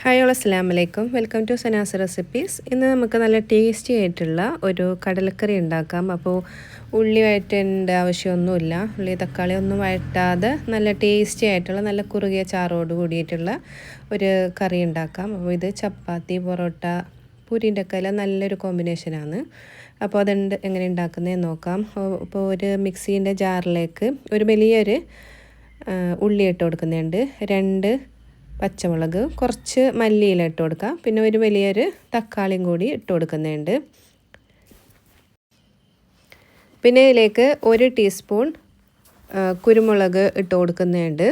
Hi all അസ്സാം വലൈക്കും welcome to Sana's recipes ഇന്ന് നമുക്ക് നല്ല ടേസ്റ്റി ആയിട്ടുള്ള ഒരു കടലക്കറി ഉണ്ടാക്കാം. അപ്പോൾ ഉള്ളി വഴറ്റേണ്ട ആവശ്യമൊന്നുമില്ല. ഉള്ളി തക്കാളി ഒന്നും വഴറ്റാതെ നല്ല ടേസ്റ്റി ആയിട്ടുള്ള നല്ല കുറുകിയ ചാറോട് കൂടിയിട്ടുള്ള ഒരു കറി ഉണ്ടാക്കാം. അപ്പോൾ ഇത് ചപ്പാത്തി പൊറോട്ട പൂരിന്റെ ഒക്കെ നല്ലൊരു കോമ്പിനേഷനാണ് അപ്പോൾ അതുണ്ട് എങ്ങനെ ഉണ്ടാക്കുന്നതെന്ന് നോക്കാം. അപ്പോൾ ഒരു മിക്സീന്റെ ജാറിലേക്ക് ഒരു വലിയൊരു ഉള്ളി ഇട്ട് കൊടുക്കുന്നുണ്ട്. രണ്ട് പച്ചമുളക് കുറച്ച് മല്ലിയില ഇട്ട് കൊടുക്കാം. പിന്നെ ഒരു വലിയൊരു തക്കാളിയും കൂടി ഇട്ട് കൊടുക്കുന്നുണ്ട്. പിന്നെ ഇതിലേക്ക് ഒരു ടീസ്പൂൺ കുരുമുളക് ഇട്ട് കൊടുക്കുന്നുണ്ട്.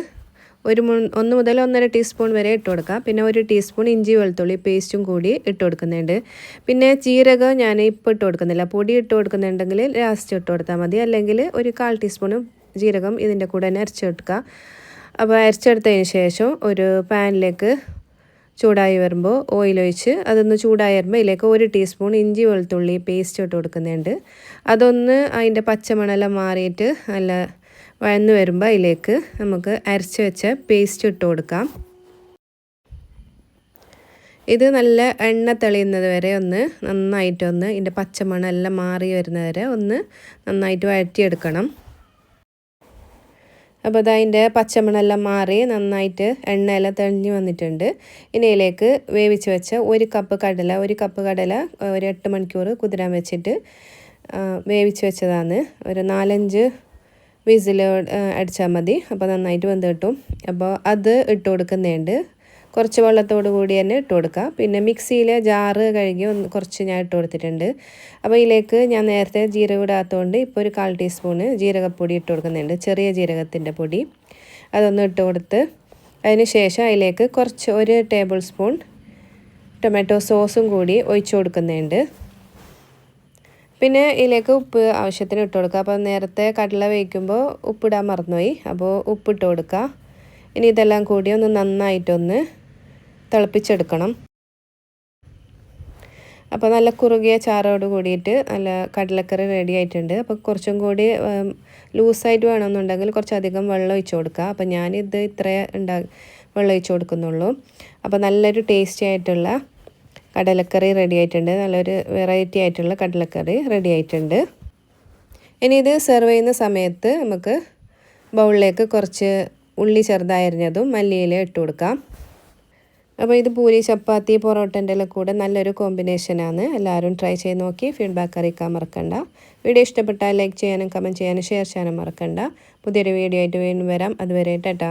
ഒരു ഒന്ന് മുതൽ ഒന്നര ടീസ്പൂൺ വരെ ഇട്ട് കൊടുക്കാം. പിന്നെ ഒരു ടീസ്പൂൺ ഇഞ്ചി വെളുത്തുള്ളി പേസ്റ്റും കൂടി ഇട്ട് കൊടുക്കുന്നുണ്ട്. പിന്നെ ജീരകം ഞാൻ ഇപ്പോൾ ഇട്ട് കൊടുക്കുന്നില്ല. പൊടി ഇട്ട് കൊടുക്കുന്നുണ്ടെങ്കിൽ ലാസ്റ്റ് ഇട്ട് കൊടുത്താൽ മതി. അല്ലെങ്കിൽ ഒരു കാൽ ടീസ്പൂണും ജീരകം ഇതിന്റെ കൂടെ തന്നെ അരച്ചെടുക്കുക അപ്പോൾ അരച്ചെടുത്തതിന് ശേഷം ഒരു പാനിലേക്ക് ചൂടായി വരുമ്പോൾ ഓയിൽ ഒഴിച്ച് അതൊന്ന് ചൂടായി വരുമ്പോൾ ഇതിലേക്ക് ഒരു ടീസ്പൂൺ ഇഞ്ചി വെളുത്തുള്ളി പേസ്റ്റ് ഇട്ട് കൊടുക്കുന്നുണ്ട്. അതൊന്ന് അതിന്റെ പച്ചമണെല്ലാം മാറിയിട്ട് നല്ല വഴന്ന് വരുമ്പോൾ അതിലേക്ക് നമുക്ക് അരച്ച് വെച്ച പേസ്റ്റ് ഇട്ട് കൊടുക്കാം. ഇത് നല്ല എണ്ണ തെളിയുന്നത് വരെ ഒന്ന് നന്നായിട്ടൊന്ന് ഇതിന്റെ പച്ചമണെല്ലാം മാറി വരുന്നത് വരെ ഒന്ന് നന്നായിട്ട് വഴറ്റിയെടുക്കണം. അപ്പോൾ അതിന്റെ പച്ചമണെല്ലാം മാറി നന്നായിട്ട് എണ്ണയെല്ലാം തെളിഞ്ഞ് വന്നിട്ടുണ്ട്. ഇനി ഇതിലേക്ക് വേവിച്ച് വെച്ച ഒരു കപ്പ് കടല ഒരു കപ്പ് കടല ഒരു എട്ട് മണിക്കൂർ കുതിരാൻ വെച്ചിട്ട് വേവിച്ച് വെച്ചതാണ്. ഒരു നാലഞ്ച് വിസിൽ അടിച്ചാൽ മതി. അപ്പോൾ നന്നായിട്ട് വെന്ത് കിട്ടും. അപ്പോൾ അത് ഇട്ട് കൊടുക്കുന്നുണ്ട് കുറച്ച് വെള്ളത്തോട് കൂടി തന്നെ ഇട്ട് കൊടുക്കാം. പിന്നെ മിക്സിയിൽ ജാറ് കഴുകി ഒന്ന് കുറച്ച് ഞാൻ ഇട്ട് കൊടുത്തിട്ടുണ്ട്. അപ്പോൾ ഇതിലേക്ക് ഞാൻ നേരത്തെ ജീരകം ഇടാത്തതുകൊണ്ട് ഇപ്പോൾ ഒരു കാൽ ടീസ്പൂണ് ജീരകപ്പൊടി ഇട്ട് കൊടുക്കുന്നുണ്ട്. ചെറിയ ജീരകത്തിന്റെ പൊടി. അതൊന്ന് ഇട്ട് കൊടുത്ത് അതിന് ശേഷം അതിലേക്ക് കുറച്ച് ഒരു ടേബിൾ സ്പൂൺ ടൊമാറ്റോ സോസും കൂടി ഒഴിച്ചു കൊടുക്കുന്നുണ്ട്. പിന്നെ ഇതിലേക്ക് ഉപ്പ് ആവശ്യത്തിന് ഇട്ട് കൊടുക്കുക അപ്പോൾ നേരത്തെ കടല വേവിക്കുമ്പോൾ ഉപ്പിടാൻ മറന്നുപോയി. അപ്പോൾ ഉപ്പിട്ട് കൊടുക്കുക ഇനി ഇതെല്ലാം കൂടി ഒന്ന് നന്നായിട്ടൊന്ന് തിളപ്പിച്ചെടുക്കണം. അപ്പോൾ നല്ല കുറുകിയ ചാറോട് കൂടിയിട്ട് നല്ല കടലക്കറി റെഡി ആയിട്ടുണ്ട്. അപ്പോൾ കുറച്ചും കൂടി ലൂസായിട്ട് വേണമെന്നുണ്ടെങ്കിൽ കുറച്ചധികം വെള്ളം ഒഴിച്ചു കൊടുക്കുക. അപ്പോൾ ഞാനിത് ഇത്ര ഉണ്ടാ വെള്ളം ഒഴിച്ചു കൊടുക്കുന്നുള്ളൂ. അപ്പോൾ നല്ലൊരു ടേസ്റ്റി ആയിട്ടുള്ള കടലക്കറി റെഡി ആയിട്ടുണ്ട്. നല്ലൊരു വെറൈറ്റി ആയിട്ടുള്ള കടലക്കറി റെഡി ആയിട്ടുണ്ട്. ഇനി ഇത് സെർവ് ചെയ്യുന്ന സമയത്ത് നമുക്ക് ബൗളിലേക്ക് കുറച്ച് ഉള്ളി ചെറുതായിരുന്നതും മല്ലിയില ഇട്ട് കൊടുക്കാം. അപ്പോൾ ഇത് പൂരി ചപ്പാത്തി പൊറോട്ടന്റെ എല്ലാം കൂടെ നല്ലൊരു കോമ്പിനേഷനാണ് എല്ലാവരും ട്രൈ ചെയ്ത് നോക്കി ഫീഡ്ബാക്ക് അറിയിക്കാൻ മറക്കണ്ട. വീഡിയോ ഇഷ്ടപ്പെട്ടാൽ ലൈക്ക് ചെയ്യാനും കമന്റ് ചെയ്യാനും ഷെയർ ചെയ്യാനും മറക്കണ്ട. പുതിയൊരു വീഡിയോ ആയിട്ട് വീണ്ടും വരാം. അതുവരെ ടാറ്റാ.